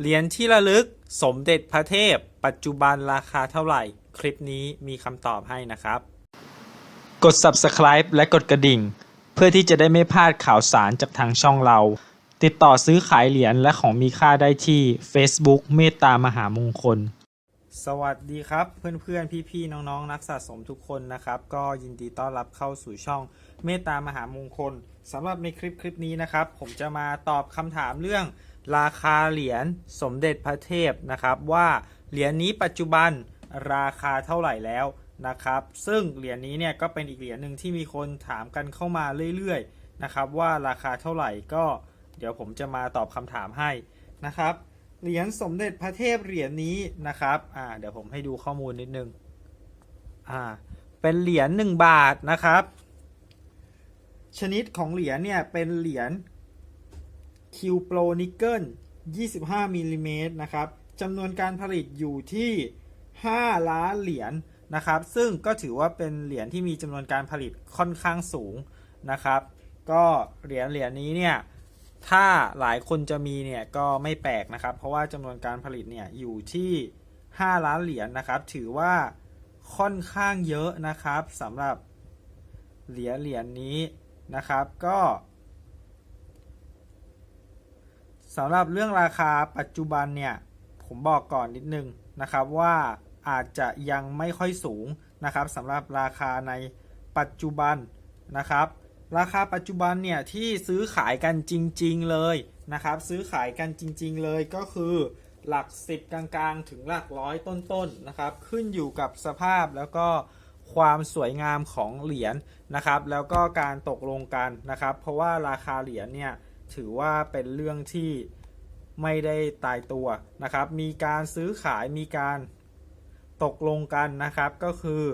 เหรียญที่ระลึกสมเด็จพระเทพ ปัจจุบันราคาเท่าไหร่ คลิปนี้มีคำตอบให้นะครับ กด subscribe และกดกระดิ่ง เพื่อที่จะได้ไม่พลาดข่าวสารจากทางช่องเรา ติดต่อซื้อขายเหรียญและของมีค่าได้ที่ Facebook เมตตามหามงคล สวัสดีครับ เพื่อนๆ พี่ๆ น้องๆ นักสะสมทุกคนนะครับ ก็ยินดีต้อนรับเข้าสู่ช่องเมตตามหามงคลสำหรับในคลิปคลิปนี้นะครับ ผมจะมาตอบคำถามเรื่อง ราคาเหรียญสมเด็จพระเทพนะครับ ว่าเหรียญนี้ปัจจุบันราคาเท่าไหร่แล้วนะครับ ซึ่งเหรียญนี้เนี่ยก็เป็นอีกเหรียญหนึ่งที่มีคนถามกันเข้ามาเรื่อยๆนะครับ ว่าราคาเท่าไหร่ก็เดี๋ยวผมจะมาตอบคำถามให้นะครับเหรียญสมเด็จพระเทพเหรียญนี้นะครับอ่าเดี๋ยวผมให้ดูข้อมูลนิดนึงอ่าเป็นเหรียญ1บาทนะครับ ชนิดของเหรียญเนี่ยเป็นเหรียญ คิวโปรนิกเกิล25มิลลิเมตรนะครับจำนวนการผลิตอยู่ที่ 5 ล้านเหรียญนะครับ ซึ่งก็ถือว่าเป็นเหรียญที่มีจำนวนการผลิตค่อนข้างสูงนะครับ ก็เหรียญเหรียญนี้เนี่ยถ้าหลายคนจะมีเนี่ยก็ไม่แปลกนะครับ เพราะว่าจำนวนการผลิตเนี่ยอยู่ที่ 5 ล้านเหรียญนะครับ ถือว่าค่อนข้างเยอะนะครับสำหรับเหรียญเหรียญนี้นะครับ ก็ สำหรับเรื่องราคาปัจจุบันเนี่ยผมบอกก่อนนิดนึงนะครับว่าอาจจะยังไม่ค่อยสูงนะครับสำหรับราคาในปัจจุบันนะครับ ราคาปัจจุบันเนี่ยที่ซื้อขายกันจริง ๆเลยนะครับ ซื้อขายกันจริง ๆ เลยก็คือหลัก 10 กลางๆ ถึงหลักร้อยต้นๆนะครับ ขึ้นอยู่กับสภาพแล้วก็ความสวยงามของเหรียญนะครับ แล้วก็การตกลงกันนะครับ เพราะว่าราคาเหรียญเนี่ย ถือว่าเป็นเรื่องที่ไม่ได้ตายตัวนะครับ มีการซื้อขายมีการตกลงกันนะครับ ก็คือ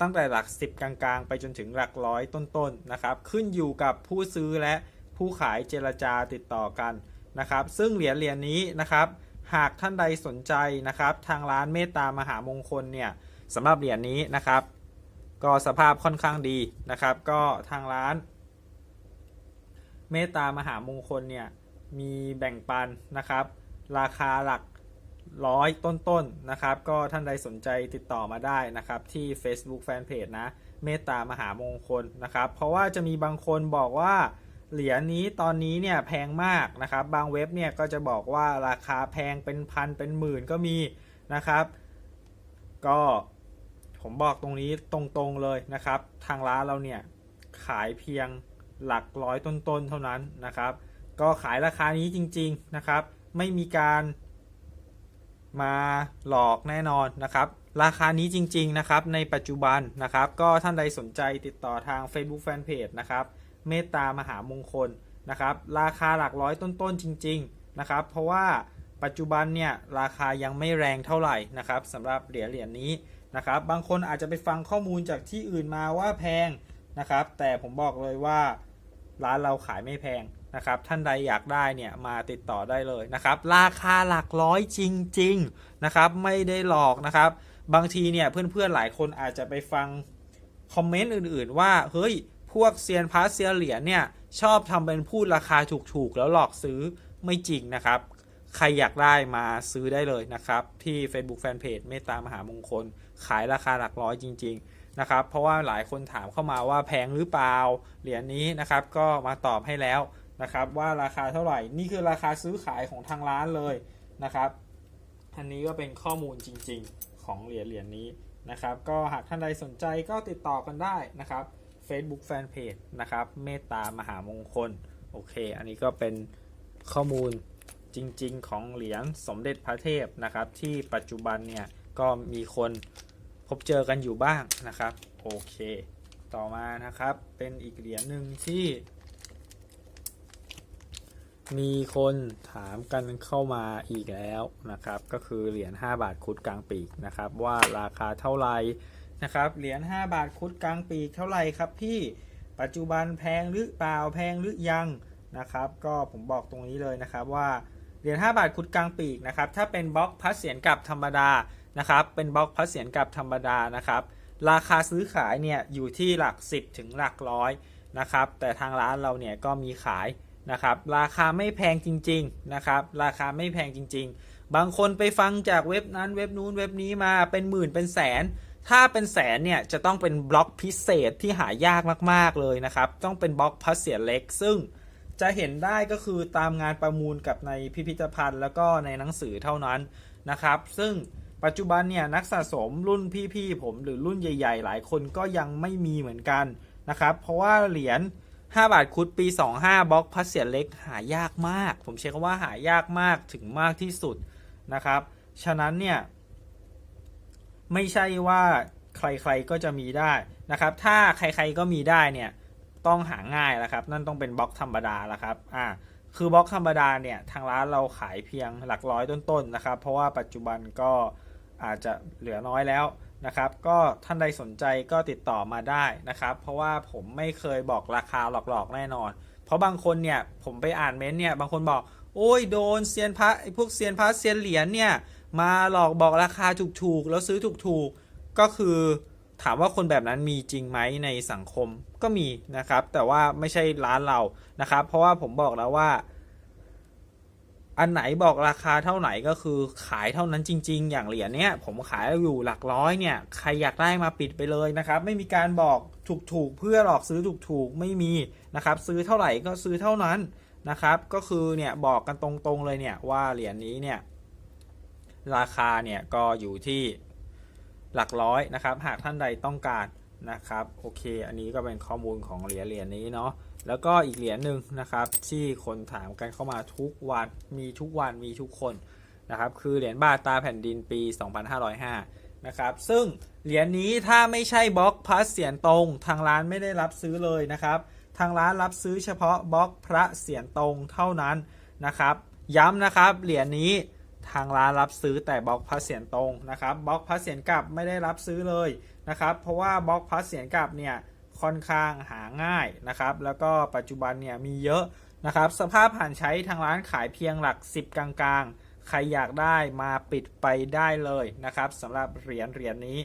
ตั้งแต่หลัก 10 กลางๆ ไปจนถึงหลักร้อยต้นๆนะครับ ขึ้นอยู่กับผู้ซื้อและผู้ขายเจรจาติดต่อกันนะครับ ซึ่งเหรียญเหรียญนี้นะครับ หากท่านใดสนใจนะครับ ทางร้านเมตตามหามงคลเนี่ยสำหรับเหรียญนี้นะครับ ก็สภาพค่อนข้างดีนะครับ ก็ทางร้าน เมตตามหามงคลเนี่ยมีแบ่งปันนะครับ ราคาหลักร้อยต้นๆนะครับ ก็ท่านใดสนใจติดต่อมาได้นะครับ ที่ Facebook Fanpage นะ เมตตามหามงคลนะครับ เพราะว่าจะมีบางคนบอกว่าเหรียญนี้ตอนนี้เนี่ยแพงมากนะครับ บางเว็บเนี่ยก็จะบอกว่าราคาแพงเป็นพันเป็นหมื่นก็มีนะครับ ก็ผมบอกตรงนี้ตรงๆเลยนะครับ ทางร้านเราเนี่ยขายเพียง หลักร้อยต้นๆเท่านั้นนะครับ ก็ขายราคานี้จริงๆนะครับ ไม่มีการมาหลอกแน่นอนนะครับ ราคานี้จริงๆนะครับ ในปัจจุบันนะครับ ก็ท่านใดสนใจติดต่อทาง Facebook Fanpage นะครับเมตตามหามงคลนะครับ ราคาหลักร้อยต้นๆจริง ๆนะครับ เพราะว่าปัจจุบันเนี่ยราคายังไม่แรงเท่าไหร่นะครับสำหรับเหรียญเหรียญนี้นะครับ บางคนอาจจะไปฟังข้อมูลจากที่อื่นมาว่าแพงนะครับ แต่ผมบอกเลยว่า ร้านเราขายไม่แพงนะครับ ท่านใดอยากได้เนี่ยมาติดต่อได้เลยนะครับ ราคาหลักร้อยจริง ๆนะครับ ไม่ได้หลอกนะครับ บางทีเนี่ยเพื่อนๆหลายคนอาจจะไปฟังคอมเมนต์อื่นๆ ว่าเฮ้ยพวกเซียนพาเซียเหรียญเนี่ยชอบทำเป็นพูดราคาถูกๆ แล้วหลอกซื้อไม่จริงนะครับ ใครอยากได้มาซื้อได้เลยนะครับ ที่ Facebook Fanpage เมตตามหามงคล ขายราคาหลักร้อยจริง ๆ นะครับเพราะว่าหลายคนถามเข้ามาว่าแพงหรือเปล่าเหรียญนี้นะครับก็มาตอบให้แล้วนะครับว่าราคาเท่าไหร่นี่คือราคาซื้อขายของทางร้านเลยนะครับอันนี้ก็เป็นข้อมูลจริงๆของเหรียญเหรียญนี้นะครับก็หากท่านใดสนใจก็ติดต่อกันได้นะครับ Facebook Fanpage นะครับเมตตามหามงคลโอเค อันนี้ก็เป็นข้อมูลจริงๆ ของเหรียญสมเด็จพระเทพนะครับที่ปัจจุบันเนี่ยก็มีคน พบเจอกันอยู่บ้างนะครับโอเค ต่อมานะครับเป็นอีกเหรียญหนึ่งที่มีคนถามกันเข้ามาอีกแล้วนะครับ ก็คือเหรียญ5บาทคุดกลางปีกนะครับ ว่าราคาเท่าไหร่นะครับเหรียญ5บาทคุดกลางปีกเท่าไหร่ครับพี่ปัจจุบันแพงหรือเปล่าแพงหรือยังนะครับ ก็ผมบอกตรงนี้เลยนะครับว่าเหรียญ5บาทคุดกลางปีกนะครับถ้าเป็นบล็อกพัดเสียนกับธรรมดา นะครับ เป็นบล็อกพัดเสียนกับธรรมดานะครับ ราคาซื้อขายเนี่ยอยู่ที่หลัก 10 ถึงหลักร้อยนะครับ แต่ทางร้านเราเนี่ยก็มีขายนะครับ ราคาไม่แพงจริงๆนะครับ ราคาไม่แพงจริง ๆ บางคนไปฟังจากเว็บนั้นเว็บนู้นเว็บนี้มาเป็นหมื่นเป็นแสน ถ้าเป็นแสนเนี่ยจะต้องเป็นบล็อกพิเศษที่หายากมากๆเลยนะครับ ต้องเป็นบล็อกพัสเสียเล็ก ซึ่งจะเห็นได้ก็คือตามงานประมูลกับในพิพิธภัณฑ์ แล้วก็ในหนังสือเท่านั้นนะครับ ซึ่ง ปัจจุบันเนี่ยนักสะสมรุ่นพี่ๆผมหรือรุ่นใหญ่ๆ หลายคนก็ยังไม่มีเหมือนกันนะครับเพราะว่าเหรียญ5 บาทคุดปี 25บล็อกพัสเสียเล็กหายากมาก ผมใช้คำว่าหายากมากถึงมากที่สุดนะครับ ฉะนั้นเนี่ย ไม่ใช่ว่าใครๆก็จะมีได้นะครับ ถ้าใครๆก็มีได้เนี่ยต้องหาง่ายแล้วครับ นั่นต้องเป็นบล็อกธรรมดาแล้วครับอ่าคือบล็อกธรรมดาเนี่ยทางร้านเราขายเพียงหลักร้อยต้นๆนะครับ เพราะว่าปัจจุบันก็ อาจจะเหลือน้อยแล้วนะครับ ก็ท่านใดสนใจก็ติดต่อมาได้นะครับ เพราะว่าผมไม่เคยบอกราคาหลอกๆแน่นอน เพราะบางคนเนี่ยผมไปอ่านเม้นต์เนี่ยบางคนบอกโอ้ยโดนเซียนพระพวกเซียนพระเซียนเหรียญเนี่ยมาหลอกบอกราคาถูกๆ แล้วซื้อถูกๆ ก็คือถามว่าคนแบบนั้นมีจริงไหมในสังคมก็มีนะครับ แต่ว่าไม่ใช่ร้านเรานะครับ เพราะว่าผมบอกแล้วว่า อันไหนบอกราคาเท่าไหนก็คือขายเท่านั้นจริง ๆ อย่างเหรียญเนี้ยผมขายอยู่หลักร้อยเนี่ยใครอยากได้มาปิดไปเลยนะครับ ไม่มีการบอกถูกๆเพื่อหลอกซื้อถูกๆไม่มีนะครับ ซื้อเท่าไหร่ก็ซื้อเท่านั้นนะครับ ก็คือเนี่ยบอกกันตรงๆเลยเนี่ยว่าเหรียญนี้เนี่ยราคาเนี่ยก็อยู่ที่หลักร้อยนะครับ หากท่านใดต้องการนะครับ โอเค อันนี้ก็เป็นข้อมูลของเหรียญเหรียญนี้เนาะ แล้วก็อีกเหรียญหนึ่งนะครับ ที่คนถามกันเข้ามาทุกวันมีทุกวันมีทุกคนนะครับ คือเหรียญบาทตาแผ่นดินปี 2505 นะครับ ซึ่งเหรียญนี้ถ้าไม่ใช่บล็อกพระเสียรตรง ทางร้านไม่ได้รับซื้อเลยนะครับ ทางร้านรับซื้อเฉพาะบล็อกพระเสียรตรงเท่านั้นนะครับ ย้ำนะครับเหรียญนี้ทางร้านรับซื้อแต่บล็อกพระเสียรตรงนะครับบล็อกพระเสียรกลับไม่ได้รับซื้อเลยนะครับ เพราะว่าบล็อกพระเสียรกลับเนี่ย ค่อนข้างหาง่ายนะครับ แล้วก็ปัจจุบันเนี่ยมีเยอะนะครับ สภาพผ่านใช้ทางร้านขายเพียงหลัก 10 กลางๆ ใครอยากได้มาปิดไปได้เลยนะครับสำหรับเหรียญเหรียญนี้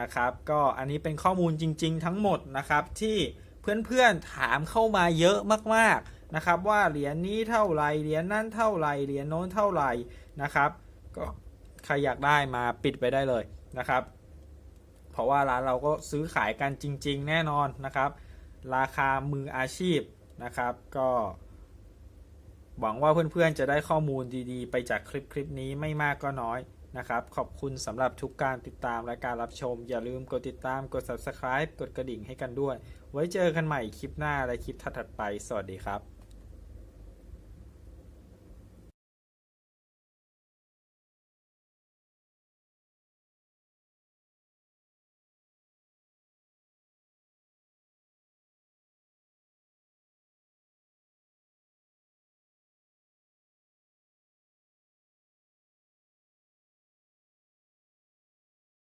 นะครับ ก็อันนี้เป็นข้อมูลจริง ๆ ทั้งหมดนะครับที่เพื่อนๆถามเข้ามาเยอะมากๆนะครับ ว่าเหรียญนี้เท่าไหร่เหรียญนั้นเท่าไหร่เหรียญโน้นเท่าไหร่นะครับ ก็ใครอยากได้มาปิดไปได้เลยนะครับ เพราะว่าร้านเราก็ซื้อขายกันจริง ๆ แน่นอนนะครับ ราคามืออาชีพนะครับ ก็ หวังว่าเพื่อนๆจะได้ข้อมูลดีๆ ไปจากคลิปคลิปนี้ไม่มากก็น้อยนะครับ ขอบคุณสำหรับทุกการติดตามและการรับชม อย่าลืมกดติดตามกด subscribe กดกระดิ่งให้กันด้วย ไว้เจอกันใหม่คลิปหน้าและคลิปถัดๆไป สวัสดีครับ